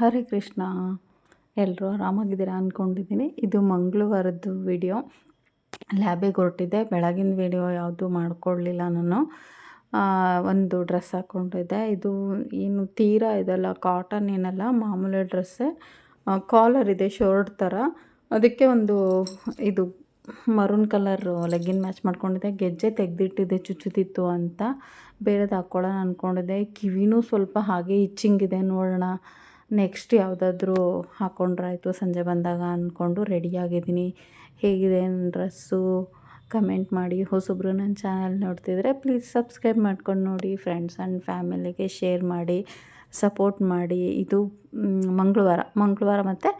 ಹರೇ ಕೃಷ್ಣ. ಎಲ್ಲರೂ ಆರಾಮಾಗಿದ್ದೀರಾ ಅಂದ್ಕೊಂಡಿದ್ದೀನಿ ಇದು ಮಂಗಳವಾರದ್ದು ವಿಡಿಯೋ. ಲ್ಯಾಬಿಗೆ ಹೊರಟಿದ್ದೆ ಬೆಳಗಿನ ವಿಡಿಯೋ ಯಾವುದು ಮಾಡ್ಕೊಳ್ಳಿಲ್ಲ ನಾನು. ಒಂದು ಡ್ರೆಸ್ ಹಾಕ್ಕೊಂಡಿದ್ದೆ. ಇದು ಏನು ತೀರಾ ಇದೆಲ್ಲ, ಕಾಟನ್ ಏನಲ್ಲ, ಮಾಮೂಲಿ ಡ್ರೆಸ್ಸೇ. ಕಾಲರ್ ಇದೆ, ಶರ್ಟ್ ಥರ. ಅದಕ್ಕೆ ಒಂದು ಇದು ಮರೂನ್ ಕಲರ್ ಲೆಗ್ಗಿನ್ ಮ್ಯಾಚ್ ಮಾಡ್ಕೊಂಡಿದ್ದೆ. ಗೆಜ್ಜೆ ತೆಗೆದಿಟ್ಟಿದ್ದೆ ಚುಚ್ಚುತ್ತಿತ್ತು ಅಂತ. ಬೇರೆದು ಹಾಕ್ಕೊಳ್ಳೋಣ ಅಂದ್ಕೊಂಡಿದ್ದೆ ಕಿವಿನೂ ಸ್ವಲ್ಪ ಹಾಗೆ ಇಚ್ಚಿಂಗಿದೆ ನೋಡೋಣ. ನೆಕ್ಸ್ಟ್ ಯಾವುದಾದ್ರೂ ಹಾಕ್ಕೊಂಡ್ರಾಯ್ತು ಸಂಜೆ ಬಂದಾಗ ಅಂದ್ಕೊಂಡು ರೆಡಿಯಾಗಿದ್ದೀನಿ ಹೇಗಿದೆ ನನ್ನ ಡ್ರೆಸ್ಸು? ಕಮೆಂಟ್ ಮಾಡಿ. ಹೊಸೊಬ್ಬರು ನನ್ನ ಚಾನಲ್ ನೋಡ್ತಿದ್ರೆ ಪ್ಲೀಸ್ ಸಬ್ಸ್ಕ್ರೈಬ್ ಮಾಡ್ಕೊಂಡು ನೋಡಿ. ಫ್ರೆಂಡ್ಸ್ ಆ್ಯಂಡ್ ಫ್ಯಾಮಿಲಿಗೆ ಶೇರ್ ಮಾಡಿ ಸಪೋರ್ಟ್ ಮಾಡಿ. ಇದು ಮಂಗಳವಾರ. ಮಂಗಳವಾರ ಮತ್ತು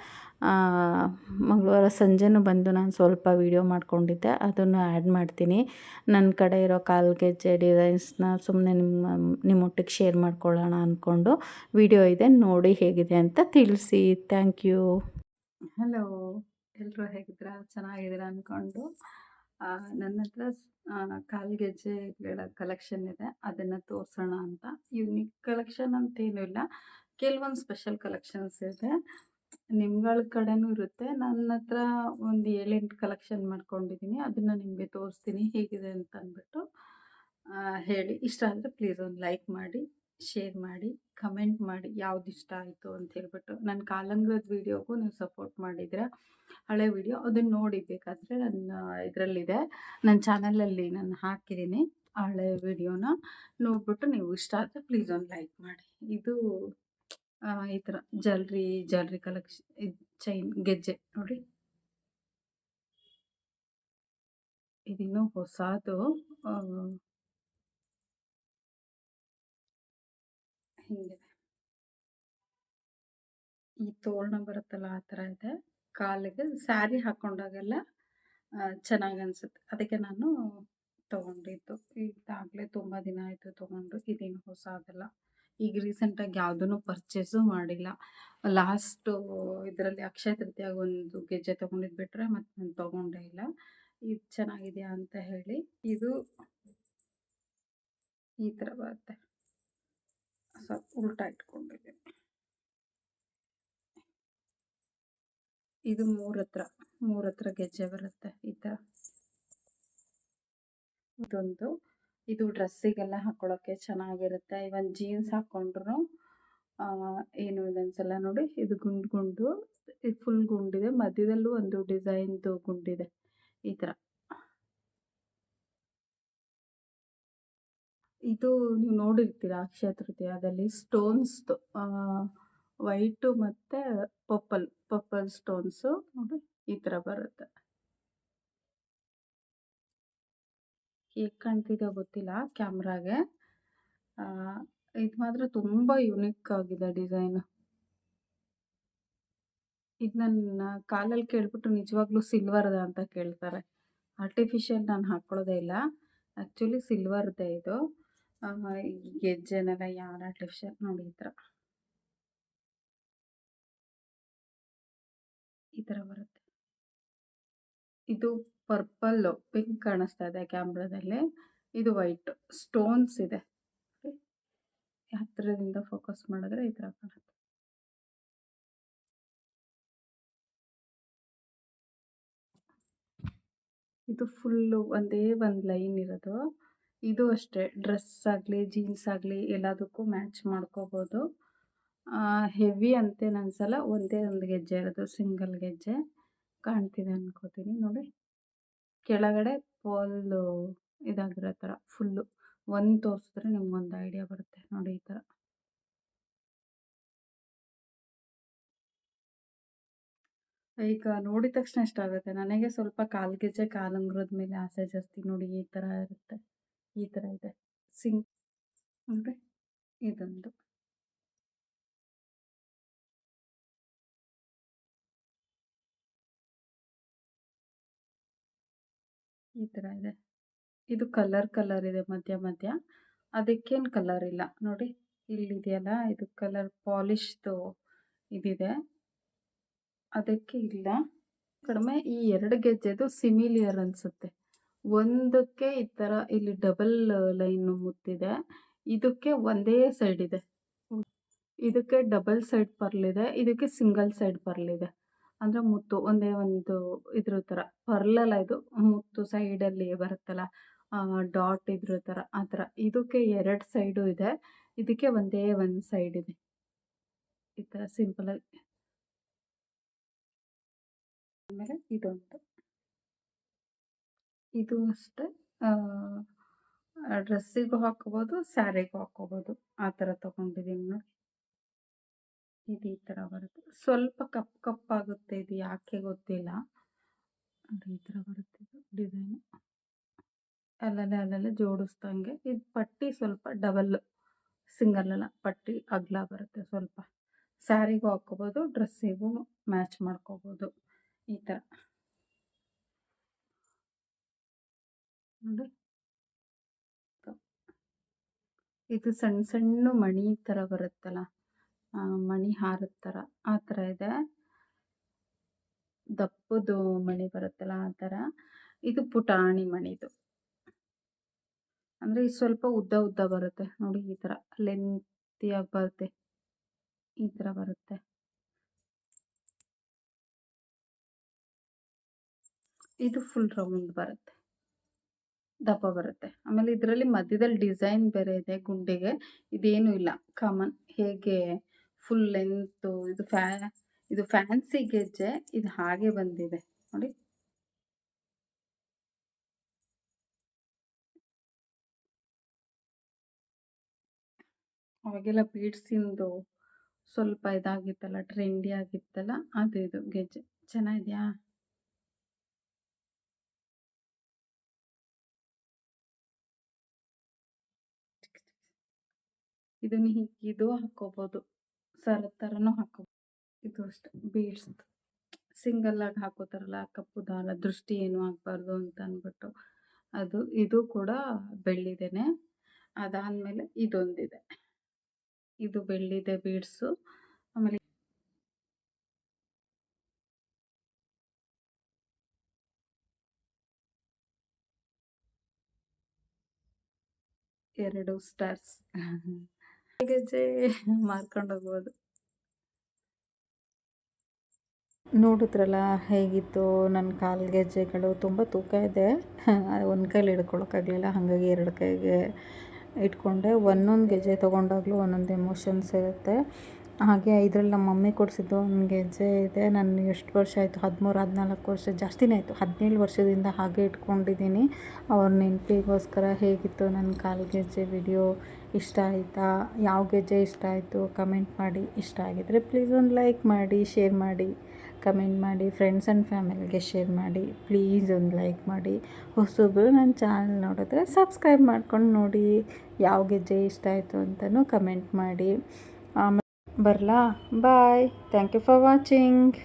ಮಂಗಳವಾರ ಸಂಜೆನೂ ಬಂದು ನಾನು ಸ್ವಲ್ಪ ವೀಡಿಯೋ ಮಾಡ್ಕೊಂಡಿದ್ದೆ. ಅದನ್ನು ಆ್ಯಡ್ ಮಾಡ್ತೀನಿ. ನನ್ನ ಕಡೆ ಇರೋ ಕಾಲು ಗೆಜ್ಜೆ ಡಿಸೈನ್ಸ್ನ ಸುಮ್ಮನೆ ನಿಮ್ಮ ನಿಮ್ಮೊಟ್ಟಿಗೆ ಶೇರ್ ಮಾಡ್ಕೊಳ್ಳೋಣ ಅಂದ್ಕೊಂಡು ವೀಡಿಯೋ ಇದೆ. ನೋಡಿ ಹೇಗಿದೆ ಅಂತ ತಿಳಿಸಿ. ಥ್ಯಾಂಕ್ ಯು ಹಲೋ ಎಲ್ಲರೂ ಹೇಗಿದ್ದೀರಾ? ಚೆನ್ನಾಗಿದ್ದೀರಾ ಅಂದ್ಕೊಂಡು ನನ್ನ ಹತ್ರ ಕಾಲು ಗೆಜ್ಜೆಗಳ ಕಲೆಕ್ಷನ್ ಇದೆ. ಅದನ್ನು ತೋರಿಸೋಣ ಅಂತ. ಯುನಿಕ್ ಕಲೆಕ್ಷನ್ ಅಂತೇನೂ ಇಲ್ಲ. ಕೆಲವೊಂದು ಸ್ಪೆಷಲ್ ಕಲೆಕ್ಷನ್ಸ್ ಇದೆ. ನಿಮ್ಗಳ ಕಡೆನೂ ಇರುತ್ತೆ. ನನ್ನ ಹತ್ರ ಒಂದು ಏಳೆಂಟು ಕಲೆಕ್ಷನ್ ಮಾಡ್ಕೊಂಡಿದ್ದೀನಿ ಅದನ್ನು ನಿಮಗೆ ತೋರಿಸ್ತೀನಿ. ಹೇಗಿದೆ ಅಂತ ಅಂದ್ಬಿಟ್ಟು ಹೇಳಿ. ಇಷ್ಟ ಆದರೆ ಪ್ಲೀಸ್ ಒಂದು ಲೈಕ್ ಮಾಡಿ ಶೇರ್ ಮಾಡಿ ಕಮೆಂಟ್ ಮಾಡಿ. ಯಾವ್ದು ಇಷ್ಟ ಆಯಿತು ಅಂತ ಹೇಳ್ಬಿಟ್ಟು. ನನ್ನ ಕಾಲಂಗ್ರದ ವೀಡಿಯೋಗೂ ನೀವು ಸಪೋರ್ಟ್ ಮಾಡಿದ್ರೆ ಹಳೆ ವಿಡಿಯೋ ಅದನ್ನು ನೋಡಿ ನನ್ನ ಇದರಲ್ಲಿದೆ. ನನ್ನ ಚಾನಲಲ್ಲಿ ನಾನು ಹಾಕಿದ್ದೀನಿ ಹಳೆ ವಿಡಿಯೋನ ನೋಡ್ಬಿಟ್ಟು ನೀವು ಇಷ್ಟ ಆದರೆ ಪ್ಲೀಸ್ ಒಂದು ಲೈಕ್ ಮಾಡಿ. ಇದು ಈ ಥರ ಜಲ್ರಿ ಜಲ್ರಿ ಕಲೆಕ್ಷನ್ ಇದು ಚೈನ್ ಗೆಜ್ಜೆ ನೋಡಿ. ಇದಿನ್ನೂ ಹೊಸದು ಹಿಂಗೆ. ಈ ತೋರಣ ಬರುತ್ತಲ್ಲ, ಆ ಥರ ಇದೆ. ಕಾಲಿಗೆ ಸ್ಯಾರಿ ಹಾಕೊಂಡಾಗೆಲ್ಲ ಚೆನ್ನಾಗಿ ಅನಿಸುತ್ತೆ. ಅದಕ್ಕೆ ನಾನು ತೊಗೊಂಡಿದ್ದು. ಇದಾಗಲೇ ತುಂಬ ದಿನ ಆಯಿತು ತೊಗೊಂಡು ಇದೇನು ಹೊಸದಲ್ಲ. ಈಗ ರೀಸೆಂಟಾಗಿ ಯಾವುದೂ ಪರ್ಚೇಸು ಮಾಡಿಲ್ಲ. ಲಾಸ್ಟು ಇದರಲ್ಲಿ ಅಕ್ಷಯ ತೃತೀಯಾಗ ಒಂದು ಗೆಜ್ಜೆ ತೊಗೊಂಡಿದ್ದು ಬಿಟ್ಟರೆ ಮತ್ತು ನಾನು ತೊಗೊಂಡೇ ಇಲ್ಲ. ಇದು ಚೆನ್ನಾಗಿದೆಯಾ ಅಂತ ಹೇಳಿ ಇದು ಈ ಥರ ಬರುತ್ತೆ. ಸ್ವಲ್ಪ ಉಲ್ಟಾ ಇಟ್ಕೊಂಡಿದ್ದೀನಿ. ಇದು ಮೂರ ಹತ್ರ ಮೂರ ಹತ್ರ ಗೆಜ್ಜೆ ಬರುತ್ತೆ ಈ ಥರ ಇದೊಂದು ಇದು ಡ್ರೆಸ್ಸಿಗೆಲ್ಲ ಹಾಕೊಳ್ಳೋಕ್ಕೆ ಚೆನ್ನಾಗಿರುತ್ತೆ. ಇವನ್ ಜೀನ್ಸ್ ಹಾಕ್ಕೊಂಡ್ರು ಏನು ಇದೆ ಅನ್ಸಲ್ಲ ನೋಡಿ ಇದು ಗುಂಡು ಗುಂಡು ಇದು ಫುಲ್ ಗುಂಡಿದೆ. ಮಧ್ಯದಲ್ಲೂ ಒಂದು ಡಿಸೈನ್ದು ಗುಂಡಿದೆ ಈ ಥರ. ಇದು ನೀವು ನೋಡಿರ್ತೀರ ಅಕ್ಷಯ ತೃತೀಯದಲ್ಲಿ ಸ್ಟೋನ್ಸ್ದು ವೈಟು ಮತ್ತು ಪರ್ಪಲ್ ಪರ್ಪಲ್ ಸ್ಟೋನ್ಸು ನೋಡಿ ಈ ಥರ ಬರುತ್ತೆ. ಹೇಗೆ ಕಾಣ್ತಿದೆ ಗೊತ್ತಿಲ್ಲ ಕ್ಯಾಮ್ರಾಗೆ. ಇದು ಮಾತ್ರ ತುಂಬ ಯುನಿಕ್ ಆಗಿದೆ ಡಿಸೈನ್. ಇದು ನನ್ನ ಕಾಲಲ್ಲಿ ಕೇಳ್ಬಿಟ್ಟು ನಿಜವಾಗ್ಲೂ ಸಿಲ್ವರ್ದ ಅಂತ ಕೇಳ್ತಾರೆ. ಆರ್ಟಿಫಿಷಿಯಲ್ ನಾನು ಹಾಕೊಳ್ಳೋದೇ ಇಲ್ಲ. ಆ್ಯಕ್ಚುಲಿ ಸಿಲ್ವರ್ದೇ ಇದು. ಗೆಜ್ಜೆನೆಲ್ಲ ಯಾರು ಆರ್ಟಿಫಿಷಿಯಲ್ ನೋಡಿ ಈ ಥರ ಈ ಥರ ಬರುತ್ತೆ. ಇದು ಪರ್ಪಲ್ಲು, ಪಿಂಕ್ ಕಾಣಿಸ್ತಾ ಇದೆ ಕ್ಯಾಮ್ರಾದಲ್ಲಿ. ಇದು ವೈಟ್, ಸ್ಟೋನ್ಸ್ ಇದೆ. ಹತ್ತಿರದಿಂದ ಫೋಕಸ್ ಮಾಡಿದ್ರೆ ಈ ಥರ ಕಾಣುತ್ತೆ. ಇದು ಫುಲ್ಲು ಒಂದೇ ಒಂದು ಲೈನ್ ಇರೋದು. ಇದು ಅಷ್ಟೇ, ಡ್ರೆಸ್ ಆಗಲಿ, ಜೀನ್ಸ್ ಆಗಲಿ ಎಲ್ಲದಕ್ಕೂ ಮ್ಯಾಚ್ ಮಾಡ್ಕೋಬೋದು. ಹೆವಿ ಅಂತೇನು ಅನ್ಸಲ್ಲ ಒಂದೇ ಒಂದು ಗೆಜ್ಜೆ ಇರೋದು, ಸಿಂಗಲ್ ಗೆಜ್ಜೆ ಕಾಣ್ತಿದೆ ಅನ್ಕೋತೀನಿ. ನೋಡಿ. ಕೆಳಗಡೆ ಪೋಲು ಇದಾಗಿರೋ ಥರ, ಫುಲ್ಲು. ಒಂದು ತೋರಿಸಿದ್ರೆ ನಿಮ್ಗೊಂದು ಐಡಿಯಾ ಬರುತ್ತೆ ನೋಡಿ ಈ ಥರ. ಈಗ ನೋಡಿದ ತಕ್ಷಣ ಇಷ್ಟ ಆಗುತ್ತೆ. ನನಗೆ ಸ್ವಲ್ಪ ಕಾಲು ಗೆಜ್ಜೆ ಕಾಲಂಗ್ರದ ಮೇಲೆ ಆಸೆ ಜಾಸ್ತಿ ನೋಡಿ ಈ ಥರ ಇರುತ್ತೆ. ಈ ಥರ ಇದೆ. ಸಿಂಗ್ ನೋಡಿ ಇದೊಂದು. ಈ ಥರ ಇದೆ. ಇದು ಕಲರ್ ಕಲರ್ ಇದೆ ಮಧ್ಯ ಮಧ್ಯ. ಅದಕ್ಕೇನು ಕಲರ್ ಇಲ್ಲ. ನೋಡಿ, ಇಲ್ಲಿದೆಯಲ್ಲ, ಇದು ಕಲರ್ ಪಾಲಿಶ್ದು ಇದಿದೆ. ಅದಕ್ಕೆ ಇಲ್ಲ. ಕಡಿಮೆ, ಈ ಎರಡು ಗೆಜ್ಜೆದು ಸಿಮಿಲಿಯರ್ ಅನಿಸುತ್ತೆ. ಒಂದಕ್ಕೆ ಈ ಥರ ಇಲ್ಲಿ ಡಬಲ್ ಲೈನ್ ಮುತ್ತಿದೆ. ಇದಕ್ಕೆ ಒಂದೇ ಸೈಡ್ ಇದೆ. ಇದಕ್ಕೆ ಡಬಲ್ ಸೈಡ್ ಪರ್ಲ್ ಇದೆ ಇದಕ್ಕೆ ಸಿಂಗಲ್ ಸೈಡ್ ಪರ್ಲ್ ಅಂದರೆ ಮುತ್ತು ಒಂದೇ ಒಂದು ಇದ್ರ ಥರ, ಪರ್ಲಲ್ಲ ಇದು ಮುತ್ತು ಸೈಡಲ್ಲಿ ಬರುತ್ತಲ್ಲ ಡಾಟ್ ಇದ್ರ ಥರ, ಆ ಇದಕ್ಕೆ ಎರಡು ಸೈಡು ಇದೆ. ಇದಕ್ಕೆ ಒಂದೇ ಒಂದು ಸೈಡ್ ಇದೆ. ಈ ಥರ ಸಿಂಪಲಾಗಿ ಆಮೇಲೆ ಇದೊಂದು. ಇದು ಅಷ್ಟೇ. ಡ್ರೆಸ್ಸಿಗೂ ಹಾಕೋಬೋದು ಸ್ಯಾರಿಗೂ ಹಾಕೋಬೋದು ಆ ಥರ ತೊಗೊಂಡಿದ್ದೀನಿ ನೋಡಿ. ಇದು ಈ ಥರ ಬರುತ್ತೆ. ಸ್ವಲ್ಪ ಕಪ್ ಕಪ್ಪಾಗುತ್ತೆ ಇದು ಯಾಕೆ ಗೊತ್ತಿಲ್ಲ. ಈ ಥರ ಬರುತ್ತೆ ಡಿಸೈನು. ಅಲ್ಲಲ್ಲೇ ಅಲ್ಲಲ್ಲೇ ಜೋಡಿಸ್ದಂಗೆ ಇದು ಪಟ್ಟಿ ಸ್ವಲ್ಪ ಡಬಲ್ ಸಿಂಗಲ್ ಅಲ್ಲ ಪಟ್ಟಿ ಅಗಲ ಬರುತ್ತೆ ಸ್ವಲ್ಪ. ಸ್ಯಾರಿಗೂ ಹಾಕೋಬೋದು ಡ್ರೆಸ್ಸಿಗೂ ಮ್ಯಾಚ್ ಮಾಡ್ಕೋಬೋದು ಈ ಥರ. ನೋಡಿ. ಇದು ಸಣ್ಣ ಸಣ್ಣ ಮಣಿ ಥರ ಬರುತ್ತಲ್ಲ. ಮಣಿ ಹಾರದ ಥರ ಆ ಥರ ಇದೆ. ದಪ್ಪದು ಮಣಿ ಬರುತ್ತಲ್ಲ ಆ ಥರ ಇದು ಪುಟಾಣಿ ಮಣಿದು. ಅಂದರೆ ಇದು ಸ್ವಲ್ಪ ಉದ್ದ ಉದ್ದ ಬರುತ್ತೆ. ನೋಡಿ ಈ ಥರ ಲೆಂತಿಯಾಗಿ ಬರುತ್ತೆ. ಈ ಥರ ಬರುತ್ತೆ. ಇದು ಫುಲ್ ರೌಂಡ್ ಬರುತ್ತೆ. ದಪ್ಪ ಬರುತ್ತೆ. ಆಮೇಲೆ ಇದರಲ್ಲಿ ಮಧ್ಯದಲ್ಲಿ ಡಿಸೈನ್ ಬೇರೆ ಇದೆ ಗುಂಡಿಗೆ. ಇದೇನು ಇಲ್ಲ. ಕಾಮನ್. ಹೇಗೆ ಫುಲ್ ಲೆಂತ್ ಇದು ಫ್ಯಾ ಇದು ಫ್ಯಾನ್ಸಿ ಗೆಜ್ಜೆ, ಇದು ಹಾಗೆ ಬಂದಿದೆ. ನೋಡಿ. ಅವಾಗೆಲ್ಲ ಬೀಡ್ಸಿಂದು ಸ್ವಲ್ಪ ಇದಾಗಿತ್ತಲ್ಲ ಟ್ರೆಂಡಿ ಆಗಿತ್ತಲ್ಲ, ಅದು ಇದು ಗೆಜ್ಜೆ. ಚೆನ್ನಾಗಿದೆಯಾ? ಇದನ್ನ ಇದು ಹಾಕೋಬೋದು. ಸರ ಥರನೂ ಹಾಕೋಬೋದು ಇದು ಅಷ್ಟೆ ಬೀಡ್ಸ್ ಸಿಂಗಲ್ ಆಗಿ ಹಾಕೋತಾರಲ್ಲ ಕಪ್ಪು ದಾರ, ದೃಷ್ಟಿ ಏನು ಆಗಬಾರ್ದು ಅಂತ ಅಂದ್ಬಿಟ್ಟು. ಅದು, ಇದು ಕೂಡ ಬೆಳ್ಳಿದೇನೆ. ಅದಾದಮೇಲೆ ಇದೊಂದಿದೆ. ಇದು ಬೆಳ್ಳಿದೆ ಬೀಡ್ಸು ಆಮೇಲೆ ಎರಡು ಸ್ಟಾರ್ಸ್ ಗೆಜ್ಜೆ ಮಾರ್ಕೊಂಡು ಹೋಗ್ಬೋದು. ನೋಡಿದ್ರಲ್ಲ ಹೇಗಿತ್ತು? ನನ್ನ ಕಾಲು ಗೆಜ್ಜೆಗಳು ತುಂಬ ತೂಕ ಇದೆ. ಒಂದು ಕೈಲಿ ಹಿಡ್ಕೊಳಕ್ಕಾಗಲಿಲ್ಲ ಹಾಗಾಗಿ ಎರಡು ಕೈಗೆ ಇಟ್ಕೊಂಡೆ. ಒಂದೊಂದು ಗೆಜ್ಜೆ ತೊಗೊಂಡಾಗಲೂ ಒಂದೊಂದು ಎಮೋಷನ್ಸ್ ಇರುತ್ತೆ. ಹಾಗೆ ಇದರಲ್ಲಿ ನಮ್ಮ ಮಮ್ಮಿ ಕೊಡಿಸಿದ್ದು ನನಗೆ ಗೆಜ್ಜೆ ಇದೆ. ನಾನು ಎಷ್ಟು ವರ್ಷ ಆಯಿತು? ಹದಿಮೂರು, ಹದಿನಾಲ್ಕು ವರ್ಷ, ಜಾಸ್ತಿನೇ ಆಯಿತು. ಹದಿನೇಳು ವರ್ಷದಿಂದ ಹಾಗೆ ಇಟ್ಕೊಂಡಿದ್ದೀನಿ. ಅವ್ರ ನೆನಪಿಗೋಸ್ಕರ ಹೇಗಿತ್ತು ನನ್ನ ಕಾಲು ಗೆಜ್ಜೆ? ವಿಡಿಯೋ ಇಷ್ಟ ಆಯಿತಾ? ಯಾವ ಗೆಜ್ಜೆ ಇಷ್ಟ ಆಯಿತು? ಕಮೆಂಟ್ ಮಾಡಿ. ಇಷ್ಟ ಆಗಿದ್ದರೆ ಪ್ಲೀಸ್ ಒಂದು ಲೈಕ್ ಮಾಡಿ, ಶೇರ್ ಮಾಡಿ. ಕಮೆಂಟ್ ಮಾಡಿ, ಫ್ರೆಂಡ್ಸ್ ಆ್ಯಂಡ್ ಫ್ಯಾಮಿಲಿಗೆ ಶೇರ್ ಮಾಡಿ. ಪ್ಲೀಸ್ ಒಂದು ಲೈಕ್ ಮಾಡಿ. ಹೊಸೊಬ್ಬರು ನನ್ನ ಚಾನಲ್ ನೋಡಿದ್ರೆ ಸಬ್ಸ್ಕ್ರೈಬ್ ಮಾಡ್ಕೊಂಡು ನೋಡಿ. ಯಾವ ಗೆಜ್ಜೆ ಇಷ್ಟ ಆಯಿತು ಅಂತಲೂ ಕಮೆಂಟ್ ಮಾಡಿ. ಆಮೇಲೆ ಬರಲಾ? Bye thank you for watching